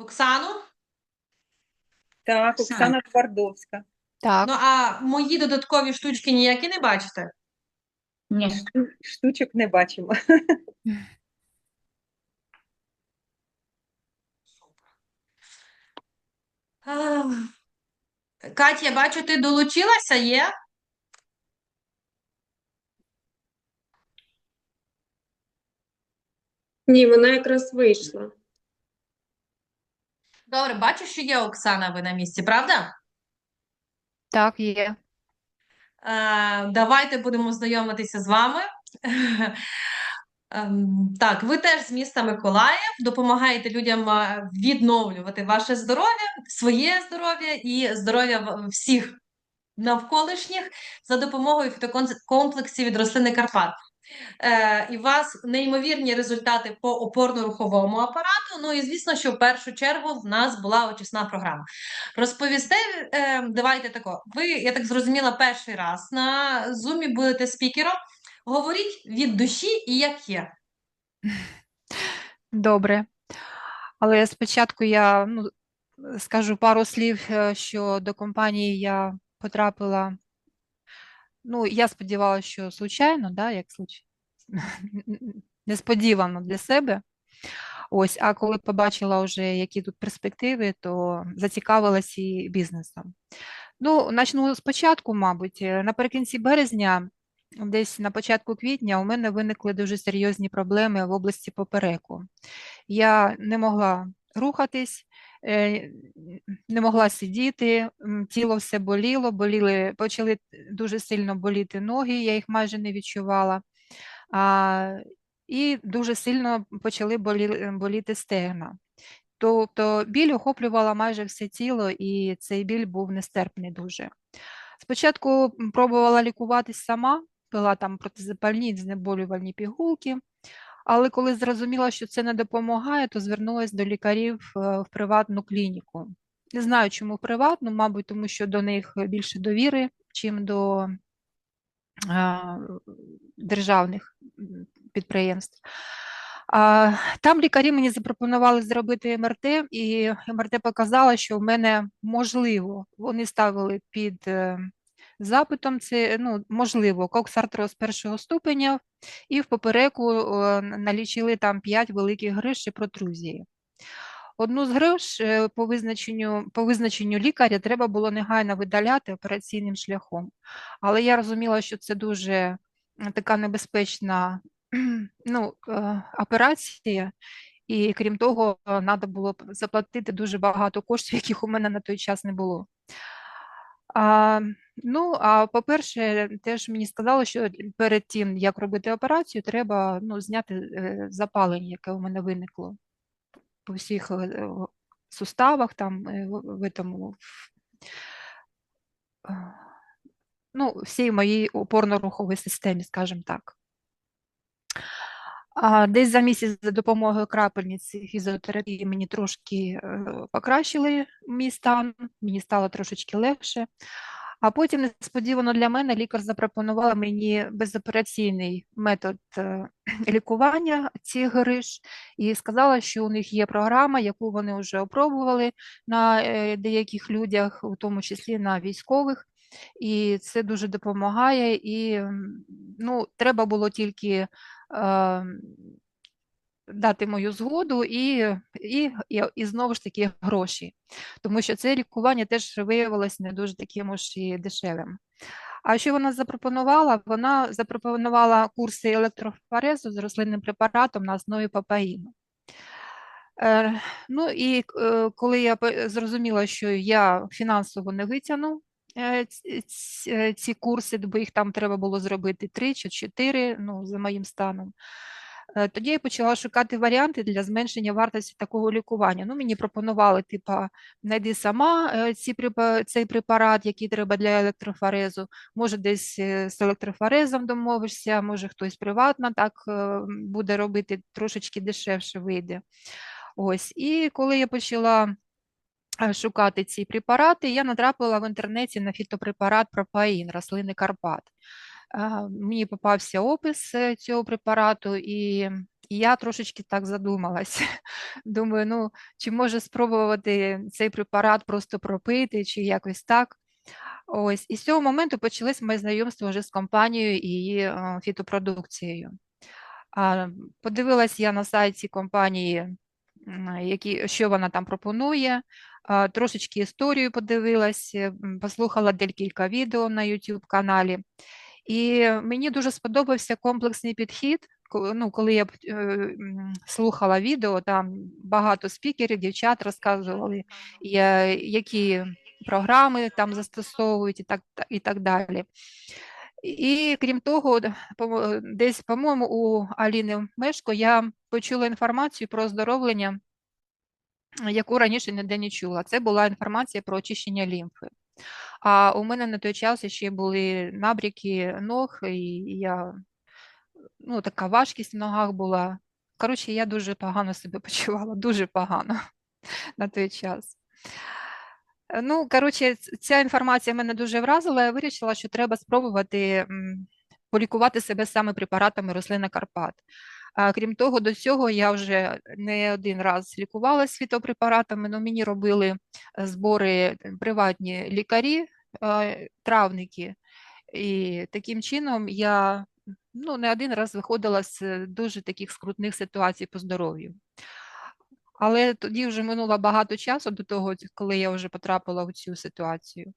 Оксану? Так, Оксана Твардовська. Так, Ну, а мої додаткові штучки ніякі не бачите? Ні, Штучок не бачимо. Катя, я бачу, ти долучилася, є? Ні, вона якраз вийшла. Добре, бачу, що є Оксана, ви на місці, правда? так, є. Е, давайте будемо знайомитися з вами. Ем, Так, ви теж з міста Миколаїв допомагаєте людям е, відновлювати ваше здоров'я, своє здоров'я і здоров'я всіх навколишніх за допомогою фітокомплексів від рослини Карпат. Е, і у вас неймовірні результати по опорно-руховому апарату. Ну і звісно, що в першу чергу в нас була очисна програма. Розповісте, е, давайте тако. Ви, я так зрозуміла, перший раз на зумі будете спікером. Говоріть від душі і як є. Добре. Але спочатку я ну, скажу пару слів, е, що до компанії я потрапила. Ну, я сподівалася, що случайно, да, як случай... несподівано для себе. Ось, а коли побачила вже, які тут перспективи, то зацікавилася і бізнесом. Ну, почну спочатку, мабуть, Е, наприкінці березня, десь на початку квітня, у мене виникли дуже серйозні проблеми в області попереку. Я не могла рухатись, не могла сидіти, тіло все боліло, боліли, почали дуже сильно боліти ноги, я їх майже не відчувала. А, і дуже сильно почали болі- боліти стегна. Тобто біль охоплювала майже все тіло, і цей біль був нестерпний дуже. Спочатку пробувала лікуватись сама, пила там протизапальні, знеболювальні пігулки, але коли зрозуміла, що це не допомагає, то звернулася до лікарів е, в приватну клініку. Не знаю, чому приватну, мабуть, тому що до них більше довіри, чим до державних підприємств. Там лікарі мені запропонували зробити МРТ, і МРТ показало, що в мене можливо, вони ставили під е, запитом, це ну, можливо, коксартроз першого ступеня, і в попереку налічили там 5 великих гриж чи протрузії. Одну з гриж е, по визначенню, по визначенню лікаря треба було негайно видаляти операційним шляхом. Але я розуміла, що це дуже така небезпечна ну, е, операція, і крім того, треба було заплатити дуже багато коштів, яких у мене на той час не було. Ну, а по-перше, теж мені сказали, що перед тим, як робити операцію, треба ну, зняти е, запалення, яке у мене виникло по всіх е, суставах, там, е, в, е, ну, всій моїй опорно-руховій системі, скажімо так. Десь за місяць за допомогою крапельниці фізіотерапії мені трошки е, покращили мій стан, мені стало трошечки легше. А потім несподівано для мене лікар запропонувала мені безопераційний метод е, лікування цих гриж і сказала, що у них є програма, яку вони вже опробували на е, деяких людях, у тому числі на військових. І це дуже допомагає. І ну, треба було тільки е, дати мою згоду і, і, і, і знову ж таки гроші, тому що це лікування теж виявилось не дуже таким уж і дешевим. А що вона запропонувала? Вона запропонувала курси електрофорезу з рослинним препаратом на основі папаїну. Е, ну і е, коли я зрозуміла, що я фінансово не витягну е, ці, курси, бо їх там треба було зробити три чи чотири, ну, за моїм станом. Е, Тоді я почала шукати варіанти для зменшення вартості такого лікування. Ну, мені пропонували, типа, знайди сама е, ці, цей препарат, який треба для електрофорезу. Може, десь е, з електрофорезом домовишся, може хтось приватно так буде робити, трошечки дешевше вийде. Ось. І коли я почала шукати ці препарати, я натрапила в інтернеті на фітопрепарат Пропаїн, рослини Карпат. Мені попався опис цього препарату, і я трошечки так задумалась. Думаю, ну, чи може спробувати цей препарат просто пропити, чи якось так. Ось, і з цього моменту почалось моє знайомство вже з компанією і її фітопродукцією. Подивилась я на сайті компанії, які, що вона там пропонує, трошечки історію подивилась, послухала декілька відео на YouTube каналі. І мені дуже сподобався комплексний підхід. Ну, коли я е, слухала відео, там багато спікерів, дівчат розказували, які програми там застосовують і так, і так далі. І крім того, десь, по-моєму, у Аліни Мешко я почула інформацію про оздоровлення, яку раніше ніде не чула. Це була інформація про очищення лімфи. А у мене на той час ще були набряки ног, і я, ну, така важкість в ногах була. Коротше, я дуже погано себе почувала, дуже погано на той час. Ну, коротше, ця інформація мене дуже вразила. Я вирішила, що треба спробувати полікувати себе саме препаратами рослини Карпат. Крім того, до цього я вже не один раз лікувалася фітопрепаратами, але мені робили е, збори е, приватні лікарі, травники. І таким чином я ну, не один раз виходила з е, дуже таких скрутних ситуацій по здоров'ю. Але тоді вже минуло багато часу до того, коли я вже потрапила в цю ситуацію.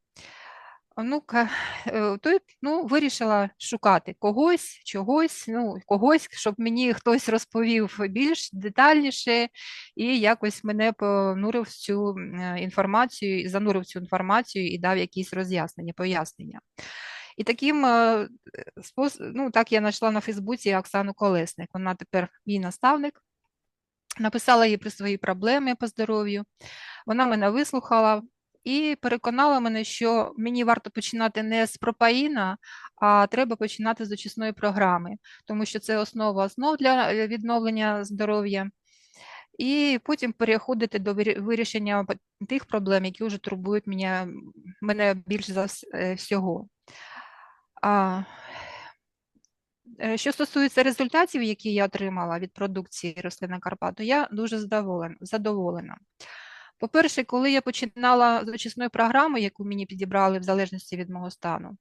А Ну, ка- е, й, ну, вирішила шукати когось, чогось, ну, когось, щоб мені хтось розповів більш детальніше і якось мене понурив цю е, інформацію, занурив цю інформацію і дав якісь роз'яснення, пояснення. І таким е, ну, так я знайшла на Фейсбуці Оксану Колесник. Вона тепер мій наставник. Написала їй про свої проблеми по здоров'ю. Вона мене вислухала і переконала мене, що мені варто починати не з пропаїна, а треба починати з очисної програми, тому що це основа основ для е, відновлення здоров'я. І потім переходити до вирішення тих проблем, які вже турбують мене, мене більш за е, всього. А, Е, Що стосується результатів, які я отримала від продукції рослина Карпат, то я дуже задоволена. По-перше, коли я починала з очисної програми, яку мені підібрали в залежності від мого стану,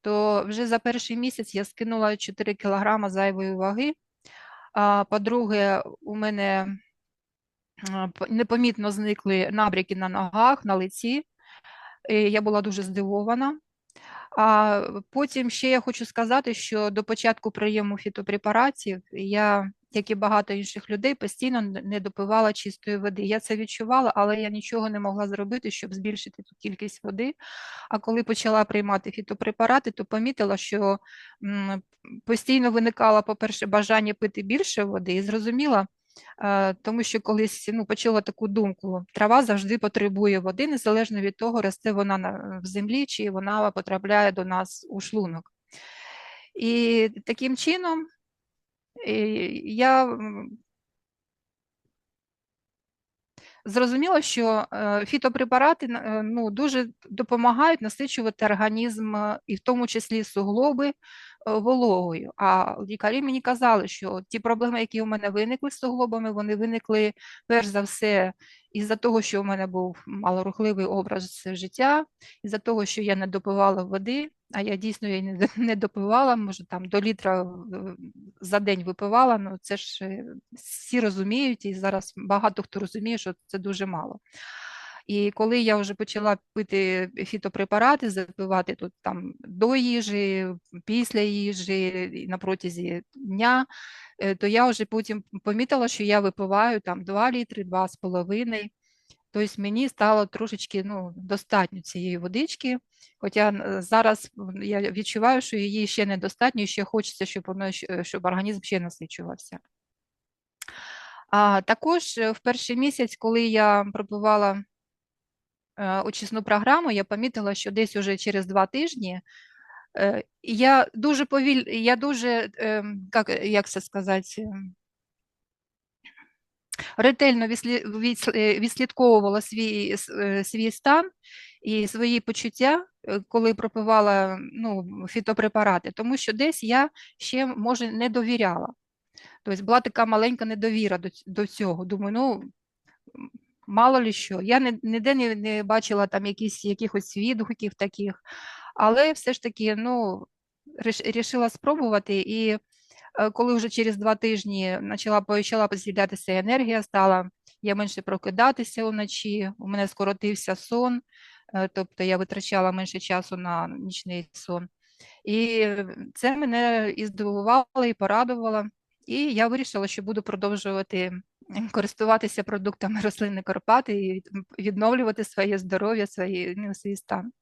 то вже за перший місяць я скинула 4 кілограма зайвої ваги. По-друге, у мене непомітно зникли набряки на ногах, на лиці. І я була дуже здивована. А потім ще я хочу сказати, що до початку прийому фітопрепаратів я, як і багато інших людей, постійно не допивала чистої води. Я це відчувала, але я нічого не могла зробити, щоб збільшити ту кількість води. А коли почала приймати фітопрепарати, то помітила, що постійно виникало, по-перше, бажання пити більше води, і зрозуміла, е, тому що колись ну, почула таку думку: трава завжди потребує води, незалежно від того, росте вона в землі чи вона потрапляє до нас у шлунок. І таким чином я зрозуміла, що е, фітопрепарати е, ну, дуже допомагають насичувати організм, е, і в тому числі суглоби, вологою. А лікарі мені казали, що ті проблеми, які у мене виникли з суглобами, вони виникли перш за все із-за того, що у мене був малорухливий образ життя, із-за того, що я не допивала води, а я дійсно її не, допивала, може там до літра е, за день випивала, ну це ж е, всі розуміють, і зараз багато хто розуміє, що це дуже мало. І коли я вже почала пити фітопрепарати, запивати тут там до їжі, після їжі, на протязі дня, е, то я вже потім помітила, що я випиваю там 2 літри, 2,5. Тобто мені стало трошечки ну, достатньо цієї водички, хоча е, зараз я відчуваю, що її ще недостатньо, і ще хочеться, щоб, воно, е, щоб організм ще насичувався. А також в перший місяць, коли я пропивала е, очисну програму, я помітила, що десь уже через два тижні е, я дуже повіль, я дуже, як, як це сказати, ретельно відслі- відс- відслідковувала свій, свій стан і свої почуття, е, коли пропивала ну, фітопрепарати, тому що десь я ще, може, не довіряла. Тобто була така маленька недовіра до, до цього. Думаю, ну мало ли що. Я ніде не, не бачила там якісь, якихось відгуків таких, але все ж таки, ну, рішила спробувати. І е, коли вже через два тижні почала, почала з'являтися енергія, стала я менше прокидатися вночі, у мене скоротився сон, е, тобто я витрачала менше часу на нічний сон. І це мене і здивувало, і порадувало. І я вирішила, що буду продовжувати користуватися продуктами рослини Карпати і відновлювати своє здоров'я, свої, ну, свій стан.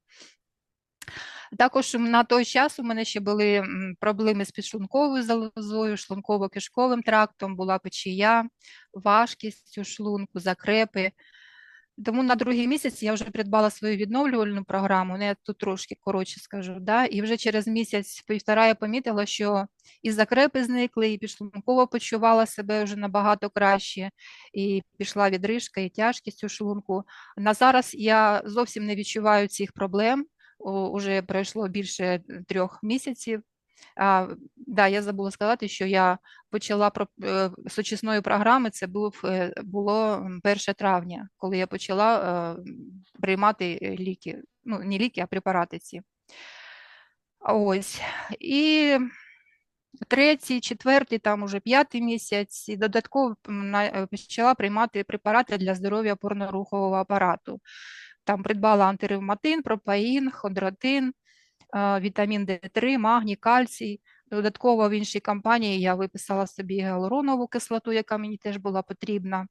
Також на той час у мене ще були проблеми з підшлунковою залозою, шлунково-кишковим трактом, була печія, важкість у шлунку, закрепи. Тому на другий місяць я вже придбала свою відновлювальну програму, ну, я тут трошки коротше скажу, да? і вже через місяць-півтора я помітила, що і закрепи зникли, і підшлунково почувала себе вже набагато краще, і пішла відрижка, і тяжкість у шлунку. На зараз я зовсім не відчуваю цих проблем, уже пройшло більше трьох місяців. А, да, я забула сказати, що я почала про е, з програми. Це був е, було 1 травня, коли я почала е, приймати ліки. Ну, не ліки, а препарати ці. Ось. І третій, четвертий, там уже п'ятий місяць, і додатково почала приймати препарати для здоров'я опорно-рухового апарату. Там придбала антиревматин, пропаїн, хондротин, е, вітамін Д3, магній, кальцій. Додатково в іншій компанії я виписала собі гіалуронову кислоту, яка мені теж була потрібна.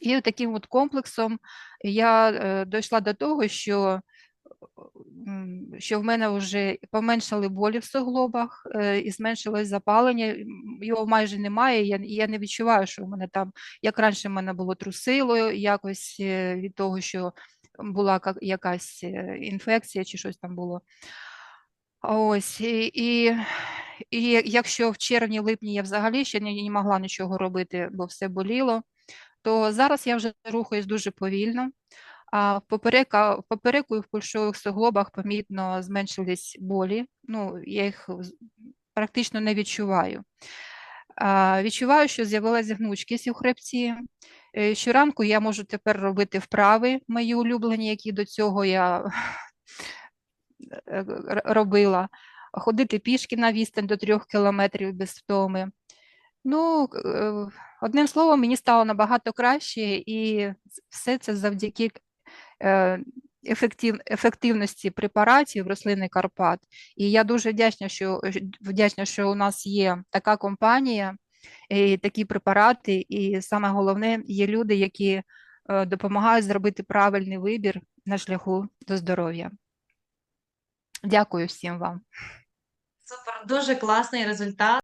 І таким от комплексом я е, дійшла до того, що, що в мене вже поменшали болі в суглобах е, і зменшилось запалення. Його майже немає. Я, я не відчуваю, що в мене там, як раніше в мене було трусило якось е, від того, що була якась е, інфекція чи щось там було. Ось і, і, і якщо в червні-липні я взагалі ще не, не могла нічого робити, бо все боліло, то зараз я вже рухаюсь дуже повільно. А в попереку і в пульшових суглобах помітно зменшились болі. Ну, я їх практично не відчуваю. А, відчуваю, що з'явилася гнучкість у хребці. Е, Щоранку я можу тепер робити вправи мої улюблені, які до цього я робила, ходити пішки на відстань до трьох кілометрів без втоми. Ну, е, одним словом, мені стало набагато краще, і все це завдяки е, ефектив, ефективності препаратів рослини Карпат. І я дуже вдячна, що вдячна, що у нас є така компанія, і такі препарати, і саме головне, є люди, які е, допомагають зробити правильний вибір на шляху до здоров'я. Дякую всім вам. Супер, дуже класний результат.